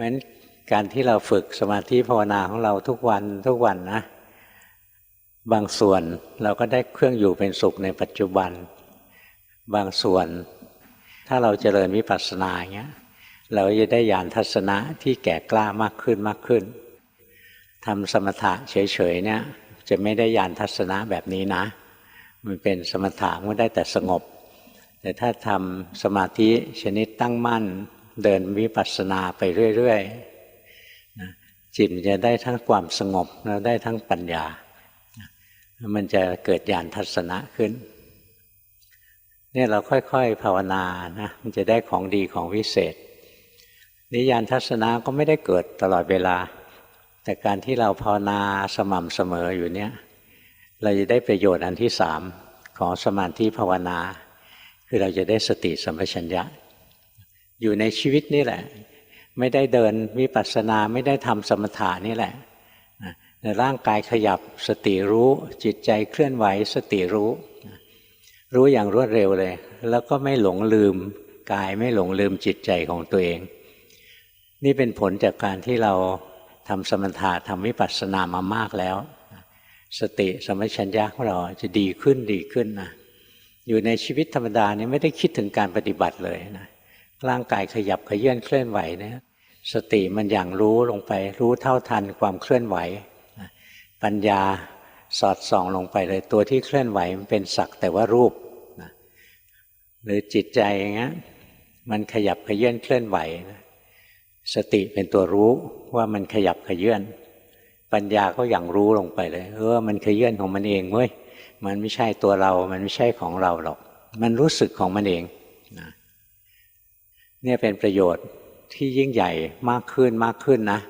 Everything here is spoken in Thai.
ราะฉะนั้นการที่เราฝึกสมาธิภาวนาของเราทุกวันทุกวันนะ บางส่วนเราก็ได้เครื่องอยู่เป็นสุขในปัจจุบัน บางส่วน ถ้าเราเจริญวิปัสสนาอย่างเงี้ยเราจะได้ญาณทัศนะที่แก่กล้ามากขึ้นมากขึ้นทำสมถะเฉยๆเนี่ยจะไม่ได้ญาณทัศนะแบบนี้นะ มันเป็นสมถะมันได้แต่สงบ แต่ถ้าทำสมาธิชนิดตั้งมั่น เดินวิปัสสนาไปเรื่อยๆจิตจะได้ทั้งความสงบแล้วได้ทั้งปัญญา มันจะเกิดญาณทัศนะขึ้นเนี่ยเราค่อยๆ ภาวนานะมันจะได้ของดีของวิเศษ นิยานทัศนะก็ไม่ได้เกิดตลอดเวลา แต่การที่เราภาวนาสม่ำเสมออยู่เนี่ย เราจะได้ประโยชน์อันที่สามของสมาธิภาวนา คือเราจะได้สติสัมปชัญญะ อยู่ในชีวิตนี่แหละ ไม่ได้เดินวิปัสสนาไม่ได้ทำสมถานี่แหละในร่างกายขยับสติรู้ จิตใจเคลื่อนไหวสติรู้ รู้อย่างรวดเร็วเลย แล้วก็ไม่หลงลืมกายไม่หลงลืมจิตใจของตัวเอง นี่เป็นผลจากการที่เราทำสมถะทำวิปัสสนามามากแล้ว สติสมัชัญญะของเราจะดีขึ้นดีขึ้นนะอยู่ในชีวิตธรรมดาเนี่ยไม่ได้คิดถึงการปฏิบัติเลยนะ ร่างกายขยับขยื่นเคลื่อนไหวเนี่ยสติมันอย่างรู้ลงไป รู้เท่าทันความเคลื่อนไหว ปัญญาสอดส่องลงไปเลยตัวที่เคลื่อนไหวมันเป็นสักแต่ว่ารูปนะหรือจิตใจอย่างเงี้ยมันขยับขยื่นเคลื่อนไหวนะสติเป็นตัวรู้ว่ามันขยับขยื่นปัญญาก็อย่างรู้ลงไปเลยเออมันขยื่นของมันเองเว้ยมันไม่ใช่ตัวเรา มันไม่ใช่ของเราหรอก มันรู้สึกของมันเองนะ เนี่ยเป็นประโยชน์ที่ยิ่งใหญ่มากขึ้นมากขึ้นนะ